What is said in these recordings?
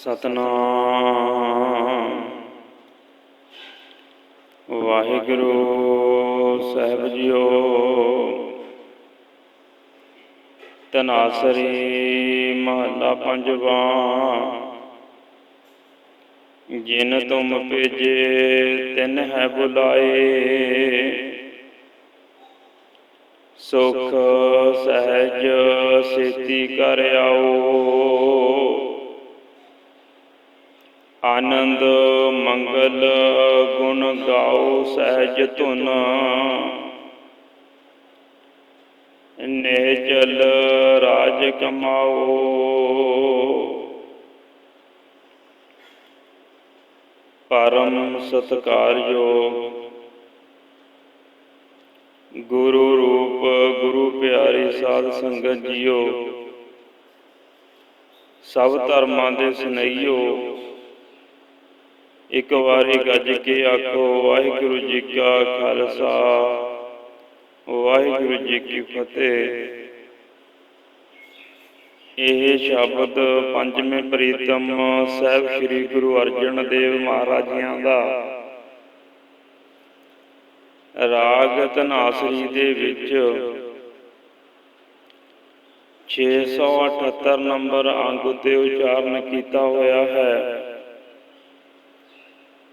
ਸਤਨਾਮ। ਵਾਹਿਗੁਰੂ ਸਾਹਿਬ JIO. ਤਨਾਸਰੀ ਮਹੱਲਾ ਪੰਜਵਾਂ। ਜਿਨ ਤੁਮ ਭੇਜੇ ਤਿਨ ਹੈ ਬੁਲਾਏ। ਸੁਖ ਸਹਿਜ ਸੇਤੀ ਕਰ ਆਓ। ਆਨੰਦ ਮੰਗਲ ਗੁਣ ਗਾਓ ਸਹਿਜ ਧੁਨ। ਨਿਹਚਲ ਰਾਜ ਕਮਾਓ। ਪਰਮ ਸਤਕਾਰਯੋਗ ਗੁਰੂ ਰੂਪ, ਗੁਰੂ ਪਿਆਰੀ ਸਾਧ ਸੰਗਤ ਜੀਓ। ਸਭ ਧਰਮਾਂ ਦੇ ਸਨਈਓ ਇੱਕ ਵਾਰੀ ਗੱਜ ਕੇ ਆਖੋ, ਵਾਹਿਗੁਰੂ ਜੀ ਕਾ ਖਾਲਸਾ। ਵਾਹਿਗੁਰੂ ਜੀ ਕੀ ਫਤਿਹ। ਇਹ ਸ਼ਬਦ ਪੰਜਵੇਂ ਪ੍ਰੀਤਮ ਸਾਹਿਬ ਸ੍ਰੀ ਗੁਰੂ ਅਰਜਨ ਦੇਵ ਮਹਾਰਾਜੀਆਂ ਦਾ। ਰਾਗ ਧਨਾਸਰੀ ਦੇ ਵਿੱਚ 678 ਨੰਬਰ ਅੰਗ ਉਤੇ ਉਚਾਰਨ ਕੀਤਾ ਹੋਇਆ ਹੈ।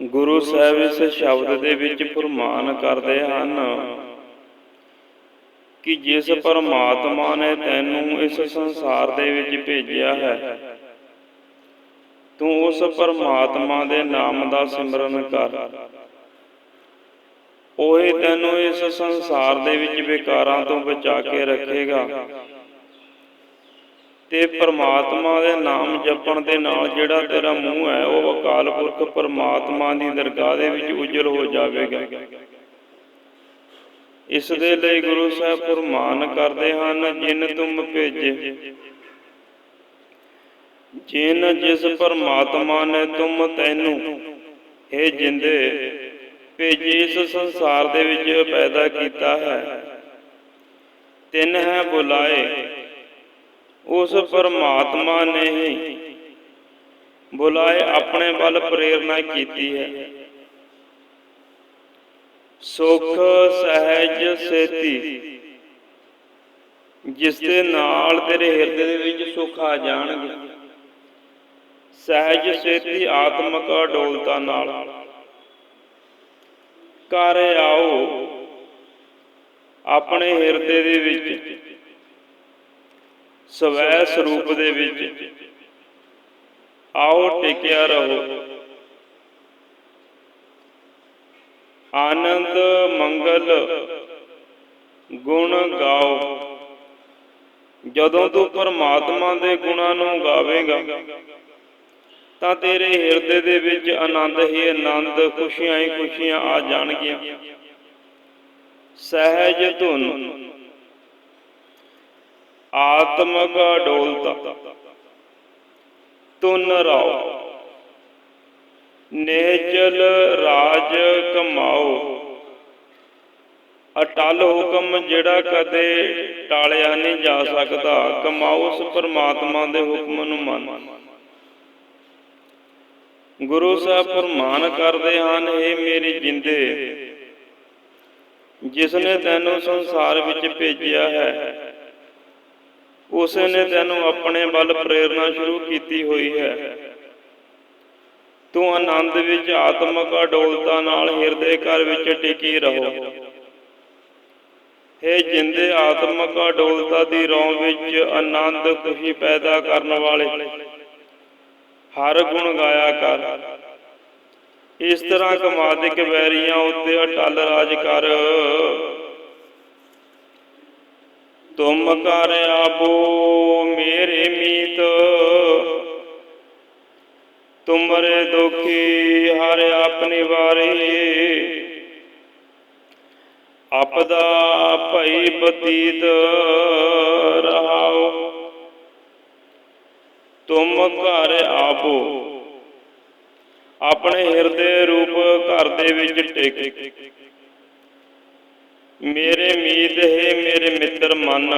ਗੁਰੂ ਸਾਹਿਬ ਇਸ ਸ਼ਬਦ ਦੇ ਵਿੱਚ ਫਰਮਾਨ ਕਰਦੇ ਹਨ ਕਿ ਜਿਸ ਪਰਮਾਤਮਾ ਨੇ ਤੈਨੂੰ ਇਸ ਸੰਸਾਰ ਦੇ ਵਿੱਚ ਭੇਜਿਆ ਹੈ। ਤੂੰ ਉਸ ਪਰਮਾਤਮਾ ਦੇ ਨਾਮ ਦਾ ਸਿਮਰਨ ਕਰ। ਉਹ ਹੀ ਤੈਨੂੰ ਇਸ ਸੰਸਾਰ ਦੇ ਵਿੱਚ ਵਿਕਾਰਾਂ ਤੋਂ ਬਚਾ ਕੇ ਰੱਖੇਗਾ। ਤੇ ਪਰਮਾਤਮਾ ਦੇ ਨਾਮ ਜਪਣ ਦੇ ਨਾਲ ਜਿਹੜਾ ਤੇਰਾ ਮੂੰਹ ਹੈ, ਉਹ ਅਕਾਲ ਪੁਰਖ ਪਰਮਾਤਮਾ ਦੀ ਦਰਗਾਹ ਦੇ ਵਿੱਚ ਉਜਲ ਹੋ ਜਾਵੇਗਾ। ਇਸ ਦੇ ਲਈ ਗੁਰੂ ਸਾਹਿਬ ਫਰਮਾਨ ਕਰਦੇ ਹਨ, ਜਿਨ ਤੁਮ ਭੇਜੇ, ਜਿਨ ਜਿਸ ਪਰਮਾਤਮਾ ਨੇ ਤੁਮ ਤੈਨੂੰ ਇਹ ਜਿੰਦੇ, ਭੇਜੀ, ਇਸ ਸੰਸਾਰ ਦੇ ਵਿੱਚ ਪੈਦਾ ਕੀਤਾ ਹੈ। ਤਿੰਨ ਹੈ ਬੁਲਾਏ ਉਸ ਪਰਮਾਤਮਾ ਨੇ ਹੀ ਬੁਲਾਏ, ਆਪਣੇ ਵੱਲ ਪ੍ਰੇਰਣਾ ਕੀਤੀ ਹੈ। ਸੁਖ, ਸਹਿਜ, ਸੇਤੀ, ਜਿਸ ਦੇ ਨਾਲ ਤੇਰੇ ਹਿਰਦੇ ਦੇ ਵਿੱਚ ਸੁਖ ਆ ਜਾਣਗੇ। ਸਹਿਜ, ਸੇਤੀ, ਆਤਮਕ ਅਡੋਲਤਾ ਨਾਲ। ਕਰ ਆਓ, ਆਪਣੇ ਹਿਰਦੇ ਦੇ ਵਿੱਚ। ਸਵੈ ਸਰੂਪ ਦੇ ਵਿੱਚ। ਆਓ ਟਿਕਿਆ ਰਹੋ। ਆਨੰਦ ਮੰਗਲ ਗੁਣ ਗਾਓ। ਜਦੋਂ ਤੂੰ ਪਰਮਾਤਮਾ ਦੇ ਗੁਣਾਂ ਨੂੰ ਗਾਵੇਂਗਾ ਤਾਂ ਤੇਰੇ ਹਿਰਦੇ ਦੇ ਵਿੱਚ ਆਨੰਦ ਹੀ ਆਨੰਦ ਖੁਸ਼ੀਆਂ ਹੀ ਖੁਸ਼ੀਆਂ ਆ ਜਾਣਗੀਆਂ। ਸਹਿਜ ਧੁਨ। ਆਤਮਕ ਅਡੋਲਤਾ ਤੁਨ ਰਾਓ। ਨੇਚਲ ਰਾਜ ਕਮਾਓ। ਅਟਲ ਹੁਕਮ ਜਿਹੜਾ ਕਦੇ ਟਾਲਿਆ ਨਹੀਂ ਜਾ ਸਕਦਾ, ਕਮਾਓ ਉਸ ਪਰਮਾਤਮਾ ਦੇ ਹੁਕਮ ਨੂੰ ਮੰਨ। ਗੁਰੂ ਸਾਹਿਬ ਫਰਮਾਨ ਕਰਦੇ ਹਨ ਇਹ ਮੇਰੀ ਜਿੰਦੇ ਜਿਸ ਨੇ ਤੈਨੂੰ ਸੰਸਾਰ ਵਿੱਚ ਭੇਜਿਆ ਹੈ ਉਸ ਨੇ ਤੈਨੂੰ ਆਪਣੇ ਵੱਲ ਪ੍ਰੇਰਣਾ ਸ਼ੁਰੂ ਕੀਤੀ ਹੋਈ ਹੈ। ਤੂੰ ਆਨੰਦ ਵਿੱਚ ਆਤਮਕ ਅਡੋਲਤਾ ਨਾਲ ਹਿਰਦੇ ਘਰ ਵਿੱਚ ਟਿਕੀ ਰਹੋ। हे ਜਿੰਦੇ ਆਤਮਕ ਅਡੋਲਤਾ ਦੀ ਰੌਂ ਵਿੱਚ ਆਨੰਦ ਖੁਸ਼ੀ ਪੈਦਾ ਕਰਨ ਵਾਲੇ, ਹਰ ਗੁਣ ਗਾਇਆ ਕਰ। ਇਸ ਤਰ੍ਹਾਂ ਕਮਾਦਿਕ ਵੈਰੀਆਂ ਉੱਤੇ ਅਟਲ ਰਾਜ ਕਰ। ਤੁਮ ਕਰ ਆਪੋ ਮੇਰੇ ਮੀਤ। ਤੁਮਰੇ ਦੁਖੀ ਹਰ ਆਪਣੀ ਵਾਰੀ ਆਪਦਾ ਭਈ ਬਤੀਤ ਰਹਾਓ। ਤੁਮ ਘਰ ਆਪੋ। ਆਪਣੇ ਹਿਰਦੇ ਰੂਪ ਘਰ ਦੇ ਵਿੱਚ ਟਿਕ। ਮੇਰੇ ਮੀਤ ਹੈ ਮੇਰੇ ਮਿੱਤਰ ਮਨ।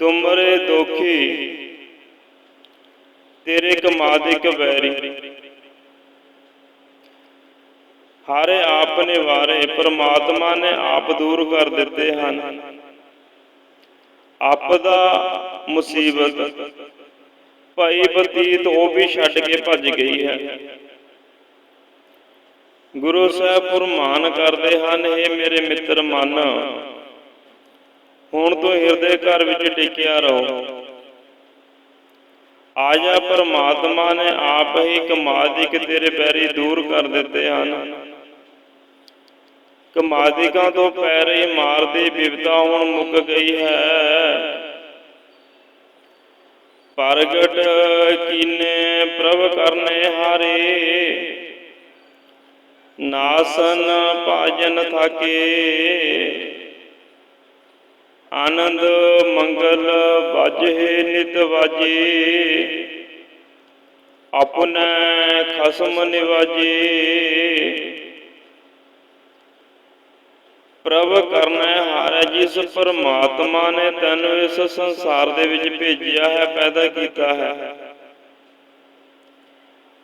ਤੁਮਰੇ ਦੁਖੀ, ਤੇਰੇ ਕਮਾਦਿਕ ਵੈਰੀ। ਹਾਰੇ ਆਪ ਨੇ ਵਾਰੇ, ਪ੍ਰਮਾਤਮਾ ਨੇ ਆਪ ਦੂਰ ਕਰ ਦਿੱਤੇ ਹਨ। ਆਪ ਦਾ ਮੁਸੀਬਤ, ਭਾਈ ਬਤੀਤ ਉਹ ਵੀ ਛੱਡ ਕੇ ਭੱਜ ਗਈ ਹੈ। ਗੁਰੂ ਸਾਹਿਬ ਫਰਮਾਨ ਕਰਦੇ ਹਨ ਇਹ ਮੇਰੇ ਮਿੱਤਰ ਮਨ, ਹੁਣ ਤੋਂ ਹਿਰਦੇ ਘਰ ਵਿੱਚ ਟਿਕਿਆ ਰਹੋ। ਆਜਾ ਪਰਮਾਤਮਾ ਨੇ ਆਪ ਹੀ ਕਮਾਦਿਕ ਤੇਰੇ ਬੈਰੀ ਦੂਰ ਕਰ ਦਿੱਤੇ ਹਨ। ਕਮਾਦਿਕਾਂ ਤੋਂ ਪੈਰੇ ਮਾਰਦੀ ਬਿਵਤਾ ਹੁਣ ਮੁੱਕ ਗਈ ਹੈ। ਪ੍ਰਗਟ ਕੀਨੇ ਪ੍ਰਭ ਕਰਨੇ ਹਾਰੇ ਨਾਸਨ ਭਾਜਨ ਥਾਕੇ। ਆਨੰਦ ਮੰਗਲ ਬਾਜੇ ਨਿਤ ਵਾਜੇ। ਆਪਨੇ ਖਸਮ ਨਿਵਾਜੇ। ਪ੍ਰਭ ਕਰਨਾ ਹਾਰ ਜਿਸ ਪਰਮਾਤਮਾ ਨੇ ਤੈਨੂੰ ਇਸ ਸੰਸਾਰ ਦੇ ਵਿੱਚ ਭੇਜਿਆ ਹੈ, ਪੈਦਾ ਕੀਤਾ ਹੈ।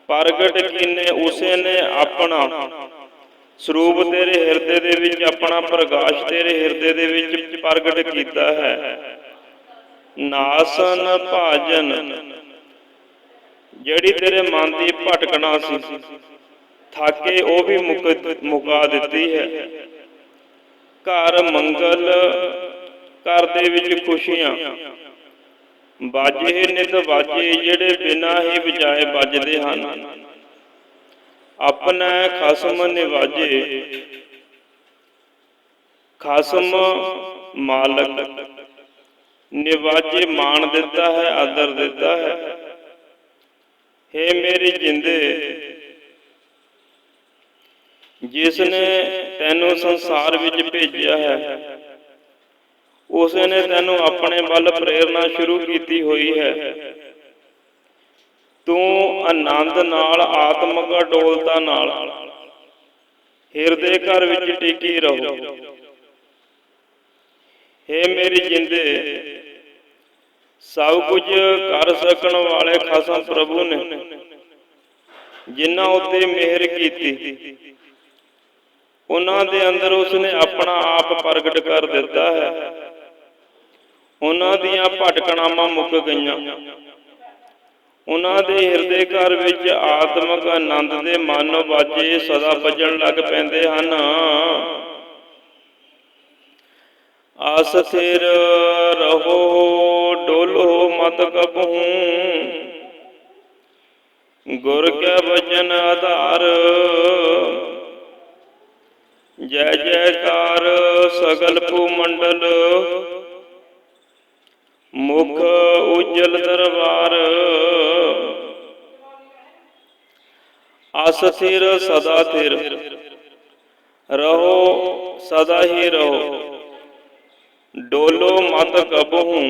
ਪ੍ਰਗਟ ਕੀਨੇ ਉਸੇ ਨੇ ਆਪਣਾ। ਸਰੂਪ ਤੇਰੇ ਹਿਰਦੇ ਦੇ ਵਿੱਚ, ਆਪਣਾ ਪ੍ਰਕਾਸ਼ ਤੇਰੇ ਹਿਰਦੇ ਦੇ ਵਿੱਚ ਪ੍ਰਗਟ ਕੀਤਾ ਹੈ। ਨਾਸਨ ਭਾਜਨ, ਜਿਹੜੀ ਤੇਰੇ ਮਨ ਦੀ ਭਟਕਣਾ ਸੀ, ਥਾਕੇ ਉਹ ਵੀ ਮੁਕ- ਮੁਕਾ ਦਿੱਤੀ ਹੈ। ਘਰ ਮੰਗਲ, ਘਰ ਦੇ ਵਿੱਚ ਖੁਸ਼ੀਆਂ ਬਾਜੇ ਨਿਤ ਬਾਜੇ, ਜਿਹੜੇ ਬਿਨਾ ਹੀ ਵਜਾਏ ਵੱਜਦੇ ਹਨ। ਆਪਣਾ ਖਸਮ ਨਿਵਾਜੇ, ਖਸਮ ਮਾਲਕ, ਨਿਵਾਜੇ ਮਾਣ ਦਿੱਤਾ ਹੈ, ਆਦਰ ਦਿੱਤਾ ਹੈ। ਹੇ ਮੇਰੀ ਜਿੰਦੇ ਜਿਸ ਨੇ ਤੈਨੂੰ ਸੰਸਾਰ ਵਿੱਚ ਭੇਜਿਆ ਹੈ ਉਸ ਨੇ ਤੈਨੂੰ ਆਪਣੇ ਵੱਲ ਪ੍ਰੇਰਣਾ ਸ਼ੁਰੂ ਕੀਤੀ ਹੋਈ ਹੈ। ਤੂੰ ਆਨੰਦ ਨਾਲ, ਆਤਮਿਕ ਡੋਲਤਾ ਨਾਲ ਹਿਰਦੇ ਘਰ ਵਿੱਚ ਟਿਕੀ ਰਹੋ। ਹੇ ਮੇਰੀ ਜਿੰਦੇ, ਸਭ ਕੁਝ ਕਰ ਸਕਣ ਵਾਲੇ ਖਾਸਾ ਪ੍ਰਭੂ ਨੇ, ਜਿਨ੍ਹਾਂ ਉਤੇ ਮਿਹਰ ਕੀਤੀ। ਉਹਨਾਂ ਦੇ ਅੰਦਰ ਉਸਨੇ ਆਪਣਾ ਆਪ ਪ੍ਰਗਟ ਕਰ ਦਿੱਤਾ ਹੈ। ਉਹਨਾਂ ਦੀਆਂ ਭਟਕਣਾਵਾਂ ਮੁੱਕ ਗਈਆਂ। ਉਹਨਾਂ ਦੇ ਹਿਰਦੇ ਘਰ ਵਿੱਚ ਆਤਮਿਕ ਆਨੰਦ ਦੇ ਮਨ ਵਾਜੇ ਸਦਾ ਵੱਜਣ ਲੱਗ ਪੈਂਦੇ ਹਨ। ਆਸ ਸਿਰ ਰਹੋ ਡੋਲੋ ਮਤ ਕਬਹੂ ਗੁਰ ਕੈ ਵਚਨ ਆਧਾਰ। ਜੈ ਜੈਕਾਰ ਸਗਲ ਭੂ ਮੰਡਲ ਮੁਖ ਉਜਲ ਦਰਬਾਰ। ਅਸ ਸਿਰ ਸਦਾ ਥਿਰ। ਰਹੋ, ਸਦਾ ਹੀ ਰਹੋ। ਡੋਲੋ ਮਤ ਕਬਹੂ।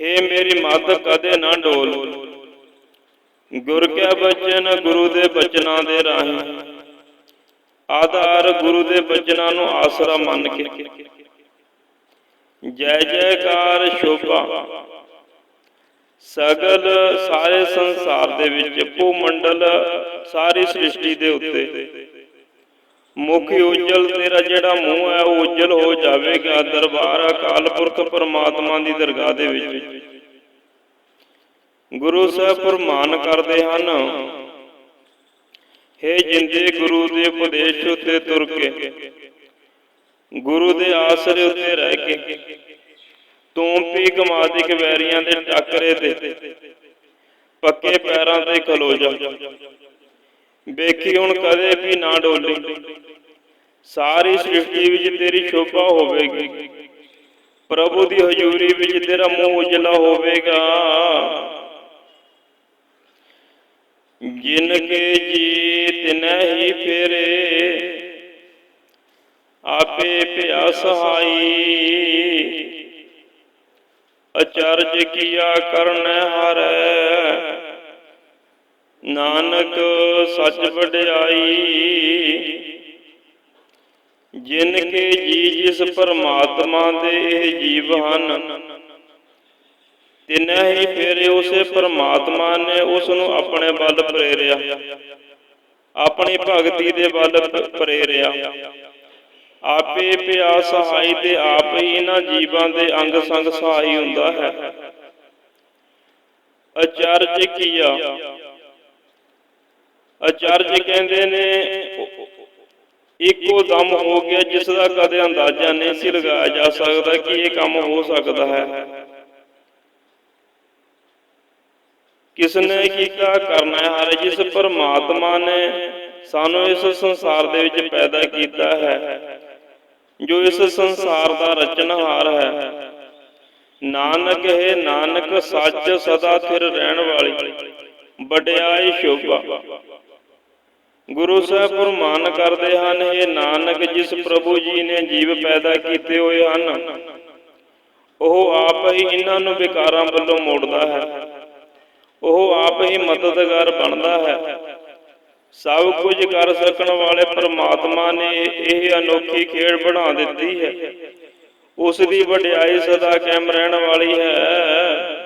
ਹੇ ਮੇਰੀ ਮਤ ਕਦੇ ਨਾ ਡੋਲ। ਗੁਰ ਕੈ ਬਚਨ, ਗੁਰੂ ਦੇ ਬਚਨਾਂ ਦੇ ਰਾਹੀਂ। ਆਧਾਰ ਗੁਰੂ ਦੇ ਬਚਨਾਂ ਨੂੰ ਆਸਰਾ ਮੰਨ ਕੇ। ਜੈ ਜੈਕਾਰ ਸ਼ੋਭਾ। ਸਗਲ ਸਾਰੇ ਸੰਸਾਰ ਦੇ ਵਿੱਚ ਭੂ ਮੰਡਲ ਸਾਰੀ ਸ੍ਰਿਸ਼ਟੀ ਦੇ ਉੱਤੇ। ਮੁਖ ਉਜਲ ਤੇਰਾ ਜਿਹੜਾ ਮੂੰਹ ਹੈ, ਉਹ ਉਜਲ ਹੋ ਜਾਵੇਗਾ ਦਰਬਾਰ ਅਕਾਲ ਪੁਰਖ ਪਰਮਾਤਮਾ ਦੀ ਦਰਗਾਹ ਦੇ ਵਿੱਚ। ਗੁਰੂ ਸਾਹਿਬ ਫਰਮਾਨ ਕਰਦੇ ਹਨ, ਹੇ ਜਿੰਦੇ ਗੁਰੂ ਦੇ ਉਪਦੇਸ਼ ਉੱਤੇ ਤੁਰ ਕੇ ਗੁਰੂ ਦੇ ਆਸਰੇ ਉੱਤੇ ਰਹਿ ਕੇ ਤੂੰ ਵੀ ਕਮਾਦਿਕ ਵੈਰੀਆਂ ਦੇ ਟੱਕਰੇ ਤੇ ਪੱਕੇ ਪੈਰਾਂ ਤੇ ਖਲੋ ਜਾ। ਵੇਖੀ ਹੁਣ ਕਦੇ ਵੀ ਨਾ ਡੋਲੀ। ਸਾਰੀ ਸ੍ਰਿਸ਼ਟੀ ਵਿੱਚ ਤੇਰੀ ਸ਼ੋਭਾ ਹੋਵੇਗੀ। ਪ੍ਰਭੂ ਦੀ ਹਜ਼ੂਰੀ ਵਿੱਚ ਤੇਰਾ ਮੂੰਹ ਉਜਲਾ ਹੋਵੇਗਾ। ਜਿਨ ਕੇ ਜੀ ਤਿਨੈ ਹੀ ਫੇਰੇ ਆਪੇ ਭਿਆ ਸਹਾਈ ਅਚਰਜ ਕੀਆ ਕਰਨ ਹਰੈ। ਨਾਨਕ ਸੱਚ ਵਡਿਆਈ। ਜਿਨ ਕੇ ਜੀ ਜਿਸ ਪਰਮਾਤਮਾ ਦੇ ਇਹ ਜੀਵ ਹਨ, ਤਿੰਨੇ ਹੀ ਫਿਰ ਉਸੇ ਪਰਮਾਤਮਾ ਨੇ ਉਸ ਨੂੰ ਆਪਣੇ ਵੱਲ ਪ੍ਰੇਰਿਆ। ਆਪਣੀ ਭਗਤੀ ਦੇ ਵੱਲ ਪ੍ਰੇਰਿਆ। ਆਪੇ ਪਿਆ ਸਹਾਈ ਤੇ ਆਪ ਹੀ ਇਹਨਾਂ ਜੀਵਾਂ ਦੇ ਅੰਗ ਸੰਗ ਸਹਾਈ ਹੁੰਦਾ ਹੈ। ਅਚਰਜ ਕੀਆ। ਅਚਰਜ ਕਹਿੰਦੇ ਨੇ, ਇੱਕੋ ਦਮ ਹੋ ਗਿਆ ਜਿਸ ਦਾ ਕਦੇ ਅੰਦਾਜ਼ਾ ਨਹੀਂ ਸੀ ਲਗਾਇਆ ਜਾ ਸਕਦਾ ਕਿ ਇਹ ਕੰਮ ਹੋ ਸਕਦਾ ਹੈ। ਕਿਸ ਨੇ ਕੀਤਾ? ਕਰਨਾ ਹੈ ਹਰ ਜਿਸ ਪਰਮਾਤਮਾ ਨੇ ਸਾਨੂੰ ਇਸ ਸੰਸਾਰ ਦੇ ਵਿੱਚ ਪੈਦਾ ਕੀਤਾ ਹੈ। ਜੋ ਇਸ ਸੰਸਾਰ ਦਾ ਰਚਨਹਾਰ ਹੈ। ਨਾਨਕ ਹੈ, ਨਾਨਕ ਸੱਚ ਸਦਾ ਥਿਰ ਰਹਿਣ ਵਾਲੀ। ਵਡਿਆਈ ਸ਼ੋਭਾ। ਗੁਰੂ ਸਾਹਿਬ ਫਰਮਾਨ ਕਰਦੇ ਹਨ ਇਹ ਨਾਨਕ, ਜਿਸ ਪ੍ਰਭੂ ਜੀ ਨੇ ਜੀਵ ਪੈਦਾ ਕੀਤੇ ਹੋਏ ਹਨ, ਉਹ ਆਪ ਹੀ ਇਹਨਾਂ ਨੂੰ ਵਿਕਾਰਾਂ ਵੱਲੋਂ ਮੋੜਦਾ ਹੈ। ਉਹ ਆਪ ਹੀ ਮਦਦਗਾਰ ਬਣਦਾ ਹੈ। ਸਭ ਕੁਝ ਕਰ ਸਕਣ ਵਾਲੇ ਪ੍ਰਮਾਤਮਾ ਨੇ ਇਹ ਅਨੋਖੀ ਖੇਡ ਬਣਾ ਦਿੱਤੀ ਹੈ। ਉਸ ਦੀ ਵਡਿਆਈ ਸਦਾ ਕਾਇਮ ਰਹਿਣ ਵਾਲੀ ਹੈ।